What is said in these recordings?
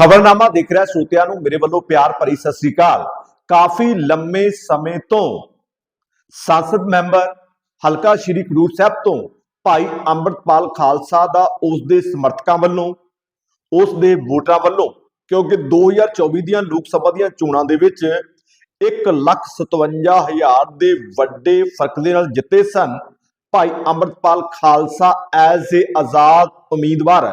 ਖਬਰਨਾਮਾ ਦੇਖ ਰਿਹਾ ਸਰੋਤਿਆਂ ਨੂੰ ਮੇਰੇ ਵੱਲੋਂ ਪਿਆਰ ਭਰੀ ਸਤਿ ਸ੍ਰੀ ਅਕਾਲ। ਕਾਫੀ ਲੰਮੇ ਸਮੇਂ ਤੋਂ ਸੰਸਦ ਮੈਂਬਰ ਹਲਕਾ ਸ਼੍ਰੀ ਖਡੂਰ ਸਾਹਿਬ ਤੋਂ ਭਾਈ ਅੰਮ੍ਰਿਤਪਾਲ ਖਾਲਸਾ ਦਾ ਉਸ ਦੇ ਸਮਰਥਕਾਂ ਵੱਲੋਂ, ਉਸ ਦੇ ਵੋਟਰਾਂ ਵੱਲੋਂ, ਕਿਉਂਕਿ 2024 ਦੀਆਂ ਲੋਕ ਸਭਾ ਦੀਆਂ ਚੋਣਾਂ ਦੇ ਵਿੱਚ 157000 ਦੇ ਵੱਡੇ ਫ਼ਰਕ ਦੇ ਨਾਲ ਜਿੱਤੇ ਸਨ ਭਾਈ ਅੰਮ੍ਰਿਤਪਾਲ ਖਾਲਸਾ ਐਜ਼ ਏ ਆਜ਼ਾਦ ਉਮੀਦਵਾਰ।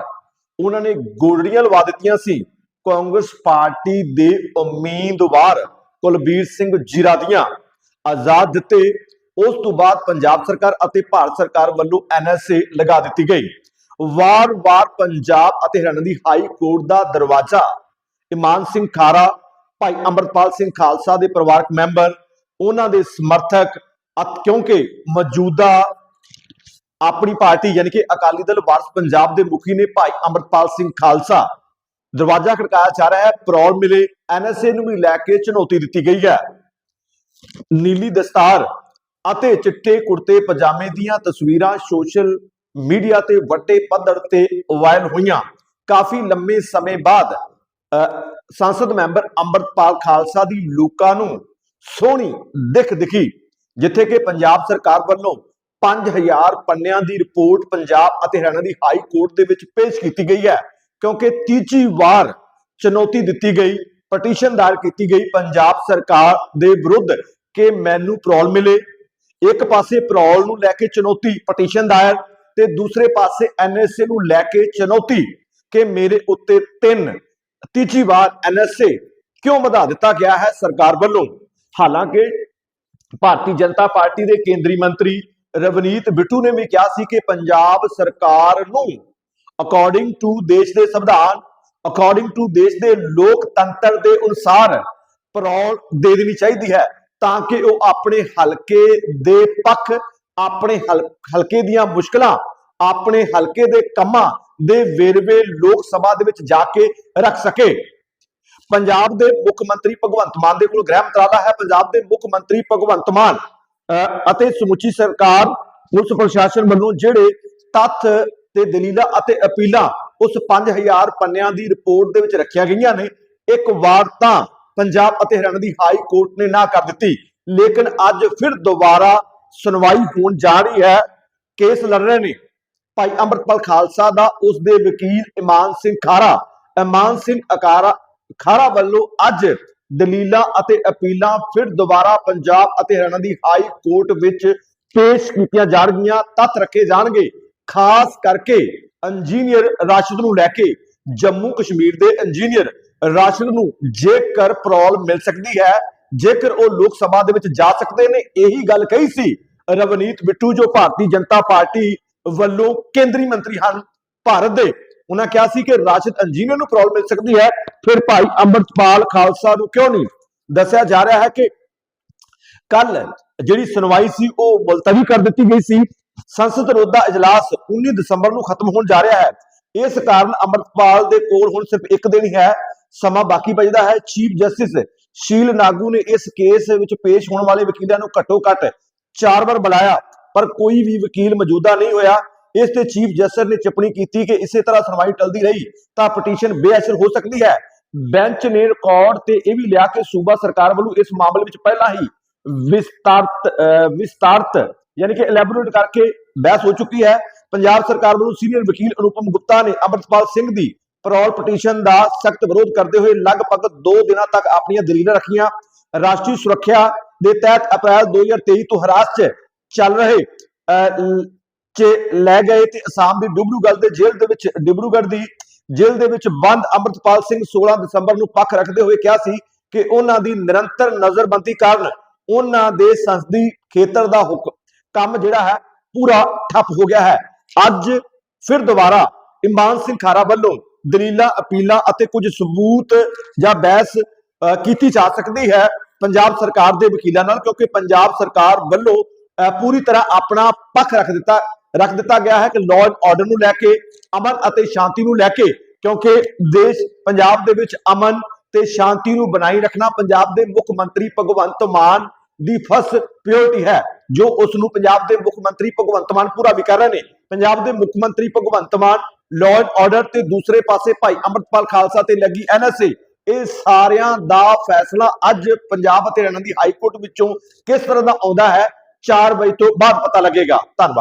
ਉਹਨਾਂ ਨੇ ਗੋਲੜੀਆਂ ਲਵਾ ਦਿੱਤੀਆਂ ਸੀ। ਕਾਂਗਰਸ ਪਾਰਟੀ ਦੇ ਉਮੀਦਵਾਰ ਕੁਲਬੀਰ ਸਿੰਘ ਜੀਰਾ ਦੀਆਂ ਆਜ਼ਾਦ ਦਿੱਤੇ। ਉਸ ਤੋਂ ਬਾਅਦ ਪੰਜਾਬ ਸਰਕਾਰ ਅਤੇ ਭਾਰਤ ਸਰਕਾਰ ਵੱਲੋਂ ਐਨਐਸਏ ਲਗਾ ਦਿੱਤੀ ਗਈ। ਵਾਰ-ਵਾਰ ਪੰਜਾਬ ਅਤੇ ਹਰਿਆਣਾ ਦੀ ਹਾਈ ਕੋਰਟ ਦਾ ਦਰਵਾਜ਼ਾ। ਇਮਾਨ ਸਿੰਘ ਖਾਰਾ, ਭਾਈ ਅੰਮ੍ਰਿਤਪਾਲ ਸਿੰਘ ਖਾਲਸਾ ਦੇ ਪਰਿਵਾਰਕ ਮੈਂਬਰ, ਉਹਨਾਂ ਦੇ ਸਮਰਥਕ ਕਿਉਂਕਿ ਮੌਜੂਦਾ ਆਪਣੀ ਪਾਰਟੀ ਯਾਨੀ ਕਿ ਅਕਾਲੀ ਦਲ ਵਾਰਸ ਪੰਜਾਬ ਦੇ ਮੁਖੀ ਨੇ ਭਾਈ ਅੰਮ੍ਰਿਤਪਾਲ ਸਿੰਘ ਖਾਲਸਾ। ਦਰਵਾਜ਼ਾ ਖੜਕਾਇਆ ਜਾ ਰਿਹਾ ਹੈ ਪ੍ਰੌਲ ਮਿਲੇ ਐਨਐਸਏ ਨੂੰ ਵੀ ਲੈ ਕੇ ਚੁਣੌਤੀ ਦਿੱਤੀ ਗਈ ਹੈ। ਨੀਲੀ ਦਸਤਾਰ ਅਤੇ ਚਿੱਟੇ ਕੁੜਤੇ ਪਜਾਮੇ ਦੀਆਂ ਤਸਵੀਰਾਂ ਸੋਸ਼ਲ ਮੀਡੀਆ ਤੇ ਵੱਡੇ ਪੱਧਰ ਤੇ ਵਾਇਰਲ ਹੋਈਆਂ। ਕਾਫੀ ਲੰਮੇ ਸਮੇਂ ਬਾਅਦ ਅਹ, ਸੰਸਦ ਮੈਂਬਰ ਅੰਮ੍ਰਿਤਪਾਲ ਖਾਲਸਾ ਦੀ ਲੋਕਾਂ ਨੂੰ ਸੋਹਣੀ ਦਿਖ ਦਿਖੀ ਜਿੱਥੇ ਕਿ ਪੰਜਾਬ ਸਰਕਾਰ ਵੱਲੋਂ 5000 ਪੰਨਿਆਂ ਦੀ ਰਿਪੋਰਟ ਪੰਜਾਬ ਅਤੇ ਹਰਿਆਣਾ ਦੀ ਹਾਈ ਕੋਰਟ ਦੇ ਵਿੱਚ ਪੇਸ਼ ਕੀਤੀ ਗਈ ਹੈ। ਕਿਉਂਕਿ ਤੀਜੀ ਵਾਰ ਚੁਣੌਤੀ ਦਿੱਤੀ ਗਈ ਪਟੀਸ਼ਨ ਦਾਇਰ ਕੀਤੀ ਗਈ ਪੰਜਾਬ ਸਰਕਾਰ ਦੇ ਵਿਰੁੱਧ ਕਿ ਮੈਨੂੰ ਪਰੌਲ ਮਿਲੇ। ਇੱਕ ਪਾਸੇ ਪ੍ਰੋਲ ਨੂੰ ਲੈ ਕੇ ਚੁਣੌਤੀ ਪਟੀਸ਼ਨ ਦਾਇਰ ਤੇ ਦੂਸਰੇ ਪਾਸੇ ਐਨਐਸਏ ਨੂੰ ਲੈ ਕੇ ਚੁਣੌਤੀ ਕਿ ਮੇਰੇ ਉੱਤੇ ਤਿੰਨ। ਤੀਜੀ ਵਾਰ ਐਨਐਸਏ ਕਿਉਂ ਵਧਾ ਦਿੱਤਾ ਗਿਆ ਹੈ ਸਰਕਾਰ ਵੱਲੋਂ? ਹਾਲਾਂਕਿ ਭਾਰਤੀ ਜਨਤਾ ਪਾਰਟੀ ਦੇ ਕੇਂਦਰੀ ਮੰਤਰੀ ਰਵਨੀਤ ਬਿੱਟੂ ਨੇ ਵੀ ਕਿਹਾ ਸੀ ਕਿ ਪੰਜਾਬ ਸਰਕਾਰ ਨੂੰ ਅਕੋਰਡਿੰਗ ਟੂ ਦੇਸ਼ ਦੇ ਸੰਵਿਧਾਨ ਅਕੋਰਡਿੰਗ ਟੂ ਦੇਸ਼ ਦੇ ਲੋਕਤੰਤਰ ਦੇ ਅਨੁਸਾਰ ਪਰੌਲ ਦੇ ਦੇਣੀ ਚਾਹੀਦੀ ਹੈ ਤਾਂ ਕਿ ਉਹ ਆਪਣੇ ਹਲਕੇ ਦੇ ਪੱਖ ਆਪਣੇ ਹਲਕੇ ਦੀਆਂ ਮੁਸ਼ਕਲਾਂ ਆਪਣੇ ਹਲਕੇ ਦੇ ਕੰਮਾਂ ਦੇ ਵੇਰਵੇ ਲੋਕ ਸਭਾ ਦੇ ਵਿੱਚ ਜਾ ਕੇ ਰੱਖ ਸਕੇ। ਪੰਜਾਬ ਦੇ ਮੁੱਖ ਮੰਤਰੀ ਭਗਵੰਤ ਮਾਨ ਦੇ ਕੋਲ ਗ੍ਰਹਿ ਮੰਤਰਾਲਾ ਹੈ। ਪੰਜਾਬ ਦੇ ਮੁੱਖ ਮੰਤਰੀ ਭਗਵੰਤ ਮਾਨ ਅਹ, ਅਤੇ ਸਮੁੱਚੀ ਸਰਕਾਰ ਪੁਲਿਸ ਪ੍ਰਸ਼ਾਸਨ ਵੱਲੋਂ ਜਿਹੜੇ ਤੱਥ ਤੇ ਦਲੀਲਾਂ ਅਤੇ ਅਪੀਲਾਂ ਉਸ 5000 ਪੰਨਿਆਂ ਦੀ ਰਿਪੋਰਟ ਦੇ ਵਿੱਚ ਰੱਖੀਆਂ ਗਈਆਂ ਨੇ। ਇੱਕ ਵਾਰ ਤਾਂ ਪੰਜਾਬ ਅਤੇ ਹਰਿਆਣਾ ਦੀ ਹਾਈ ਕੋਰਟ ਨੇ ਨਾ ਕਰ ਦਿੱਤੀ, ਲੇਕਿਨ ਅੱਜ ਫਿਰ ਦੁਬਾਰਾ ਸੁਣਵਾਈ ਹੋਣ ਜਾ ਰਹੀ ਹੈ। ਕੇਸ ਲੜ ਰਹੇ ਨੇ। ਭਾਈ ਅੰਮ੍ਰਿਤਪਾਲ ਖਾਲਸਾ ਦਾ, ਉਸ ਦੇ ਵਕੀਲ ਇਮਾਨ ਸਿੰਘ ਖਾਰਾ। ਇਮਾਨ ਸਿੰਘ ਅਕਾਰਾ ਖਾਰਾ ਵੱਲੋਂ ਅੱਜ ਦਲੀਲਾਂ ਅਤੇ ਅਪੀਲਾਂ ਫਿਰ ਦੁਬਾਰਾ ਪੰਜਾਬ ਅਤੇ ਹਰਿਆਣਾ ਦੀ ਹਾਈ ਕੋਰਟ ਵਿੱਚ ਪੇਸ਼ ਕੀਤੀਆਂ ਜਾਣਗੀਆਂ, ਤੱਥ ਰੱਖੇ ਜਾਣਗੇ। ਖਾਸ ਕਰਕੇ ਇੰਜੀਨੀਅਰ ਰਾਸ਼ਦ ਨੂੰ ਲੈ ਕੇ ਜੰਮੂ ਕਸ਼ਮੀਰ ਦੇ ਇੰਜੀਨੀਅਰ ਰਾਸ਼ਦ ਨੂੰ ਜੇਕਰ ਪ੍ਰੋਲ ਮਿਲ ਸਕਦੀ ਹੈ, ਜੇਕਰ ਉਹ ਲੋਕ ਸਭਾ ਦੇ ਵਿੱਚ ਜਾ ਸਕਦੇ ਨੇ, ਇਹੀ ਗੱਲ ਕਹੀ ਸੀ ਰਵਨੀਤ ਬਿੱਟੂ ਜੋ ਭਾਰਤੀ ਜਨਤਾ ਪਾਰਟੀ ਵੱਲੋਂ ਕੇਂਦਰੀ ਮੰਤਰੀ ਹਨ ਭਾਰਤ ਦੇ। ਉਹਨਾਂ ਕਿਹਾ ਸੀ ਕਿ ਰਾਸ਼ਦ ਇੰਜੀਨੀਅਰ ਨੂੰ ਪ੍ਰੋਬਲਮ ਮਿਲ ਸਕਦੀ ਹੈ। ਫਿਰ ਭਾਈ ਅੰਮ੍ਰਿਤਪਾਲ ਖਾਲਸਾ ਨੂੰ ਕਿਉਂ ਨਹੀਂ? ਦੱਸਿਆ ਜਾ ਰਿਹਾ ਹੈ ਕਿ ਕੱਲ ਜਿਹੜੀ ਸੁਣਵਾਈ ਸੀ, ਉਹ ਮੁਲਤਵੀ ਕਰ ਦਿੱਤੀ ਗਈ ਸੀ। ਸੰਸਦ ਰੋਦਾ ਇਜਲਾਸ 19 ਦਸੰਬਰ ਨੂੰ ਖਤਮ ਹੋਣ ਜਾ ਰਿਹਾ ਹੈ। ਇਸ ਕਾਰਨ ਅੰਮ੍ਰਿਤਪਾਲ ਦੇ ਕੋਲ ਹੁਣ ਸਿਰਫ ਇੱਕ ਦਿਨ ਹੀ ਹੈ। ਸਮਾਂ ਬਾਕੀ ਬਚਦਾ ਹੈ। ਚੀਫ ਜਸਟਿਸ ਸ਼ੀਲ ਨਾਗੂ ਨੇ ਇਸ ਕੇਸ ਵਿੱਚ ਪੇਸ਼ ਹੋਣ ਵਾਲੇ ਵਕੀਲਾਂ ਨੂੰ ਘੱਟੋ ਘੱਟ ਚਾਰ ਵਾਰ ਬੁਲਾਇਆ, ਪਰ ਕੋਈ ਵੀ ਵਕੀਲ ਮੌਜੂਦਾ ਨਹੀਂ ਹੋਇਆ। ਇਸ ਤੇ ਚੀਫ ਜਸਟਿਸ ਨੇ ਟਿੱਪਣੀ ਕੀਤੀ ਕਿ ਇਸੇ ਤਰ੍ਹਾਂ ਸੁਣਵਾਈ ਟਲਦੀ ਰਹੀ, ਤਾਂ ਪਟੀਸ਼ਨ ਬੇਅਸਰ ਹੋ ਸਕਦੀ ਹੈ। ਬੈਂਚ ਨੇ ਰਿਕਾਰਡ ਤੇ ਇਹ ਵੀ ਲਿਆ ਕਿ ਸੂਬਾ ਸਰਕਾਰ ਵੱਲੋਂ ਇਸ ਮਾਮਲੇ ਵਿੱਚ ਪਹਿਲਾਂ ਹੀ ਵਿਸਤਾਰਤ ਵਿਸਤਾਰਤ ਯਾਨੀ ਕਿ ਐਲੈਬੋਰੇਟ ਕਰਕੇ ਬਹਿਸ ਹੋ ਚੁੱਕੀ ਹੈ। ਪੰਜਾਬ ਸਰਕਾਰ ਵੱਲੋਂ ਸੀਨੀਅਰ ਵਕੀਲ ਅਨੁਪਮ ਗੁਪਤਾ ਨੇ ਅਮਰਤਪਾਲ ਸਿੰਘ ਦੀ ਪਰੋਲ ਪਟੀਸ਼ਨ ਦਾ ਸਖਤ ਵਿਰੋਧ ਕਰਦੇ ਹੋਏ ਲਗਭਗ 2 ਦਿਨਾਂ ਤੱਕ ਆਪਣੀਆਂ ਦਲੀਲਾਂ ਰੱਖੀਆਂ। ਰਾਸ਼ਟਰੀ ਸੁਰੱਖਿਆ ਦੇ ਤਹਿਤ ਅਪ੍ਰੈਲ 2023 ਤੋਂ ਹਰਾਸ 'ਚ ਚੱਲ ਰਹੇ ਚ ਲੈ ਗਏ ਤੇ ਅਸਾਮ ਦੀ ਡਿਬਰੂਗੜ੍ਹ ਦੇ ਜੇਲ੍ਹ ਦੇ ਵਿੱਚ, ਡਿਬਰੂਗੜ੍ਹ ਦੀ ਜੇਲ੍ਹ ਦੇ ਵਿੱਚ ਬੰਦ ਅਮਰਤਪਾਲ ਸਿੰਘ 16 ਦਸੰਬਰ ਨੂੰ ਪੱਖ ਰੱਖਦੇ ਹੋਏ ਕਿਹਾ ਸੀ ਕਿ ਉਹਨਾਂ ਦੀ ਨਿਰੰਤਰ ਨਜ਼ਰਬੰਦੀ ਕਾਰਨ ਉਹਨਾਂ ਦੇ ਸੰਸਦੀ ਖੇਤਰ ਦਾ ਹੁਕਮ ਕੰਮ ਜਿਹੜਾ ਹੈ ਪੂਰਾ ਠੱਪ ਹੋ ਗਿਆ ਹੈ। ਅੱਜ ਫਿਰ ਦੁਬਾਰਾ ਇਮਾਨ ਸਿੰਘ ਖਾਰਾ ਵੱਲੋਂ ਦਲੀਲਾਂ, ਅਪੀਲਾਂ ਅਤੇ ਕੁਝ ਸਬੂਤ ਜਾਂ ਬਹਿਸ ਕੀਤੀ ਜਾ ਸਕਦੀ ਹੈ ਪੰਜਾਬ ਸਰਕਾਰ ਦੇ ਵਕੀਲਾਂ ਨਾਲ, ਕਿਉਂਕਿ ਪੰਜਾਬ ਸਰਕਾਰ ਵੱਲੋਂ ਪੂਰੀ ਤਰ੍ਹਾਂ ਆਪਣਾ ਪੱਖ ਰੱਖ ਦਿੱਤਾ ਰੱਖ ਦਿੱਤਾ ਗਿਆ ਹੈ ਕਿ ਲਾਅ ਐਂਡ ਆਰਡਰ ਨੂੰ ਲੈ ਕੇ, ਅਮਨ ਅਤੇ ਸ਼ਾਂਤੀ ਨੂੰ ਲੈ ਕੇ, ਕਿਉਂਕਿ ਦੇਸ਼ ਪੰਜਾਬ ਦੇ ਵਿੱਚ ਅਮਨ ਤੇ ਸ਼ਾਂਤੀ ਨੂੰ ਬਣਾਈ ਰੱਖਣਾ ਪੰਜਾਬ ਦੇ ਮੁੱਖ ਮੰਤਰੀ ਭਗਵੰਤ ਮਾਨ ਦੀ ਫਸਟ ਪਿਓਰਟੀ ਹੈ। ਜੋ ਉਸ ਨੂੰ ਪੰਜਾਬ ਦੇ ਮੁੱਖ ਮੰਤਰੀ ਭਗਵੰਤ ਮਾਨ ਪੂਰਾ ਵੀ ਕਰ ਰਹੇ ਨੇ। ਪੰਜਾਬ ਦੇ ਮੁੱਖ ਮੰਤਰੀ Bhagwant Mann law and order ਤੇ ਦੂਸਰੇ ਪਾਸੇ ਭਾਈ ਅੰਮ੍ਰਿਤਪਾਲ ਖਾਲਸਾ ਤੇ ਲੱਗੀ ਐਨਐਸਏ ਇਹ ਸਾਰਿਆਂ ਦਾ ਫੈਸਲਾ ਅੱਜ ਪੰਜਾਬ ਅਤੇ ਹਰਿਆਣਾ ਦੀ ਹਾਈ ਕੋਰਟ ਵਿੱਚੋਂ ਕਿਸ ਤਰ੍ਹਾਂ ਦਾ ਆਉਂਦਾ ਹੈ 4 ਵਜੇ ਤੋਂ ਬਾਅਦ ਪਤਾ ਲੱਗੇਗਾ। ਧੰਨਵਾਦ।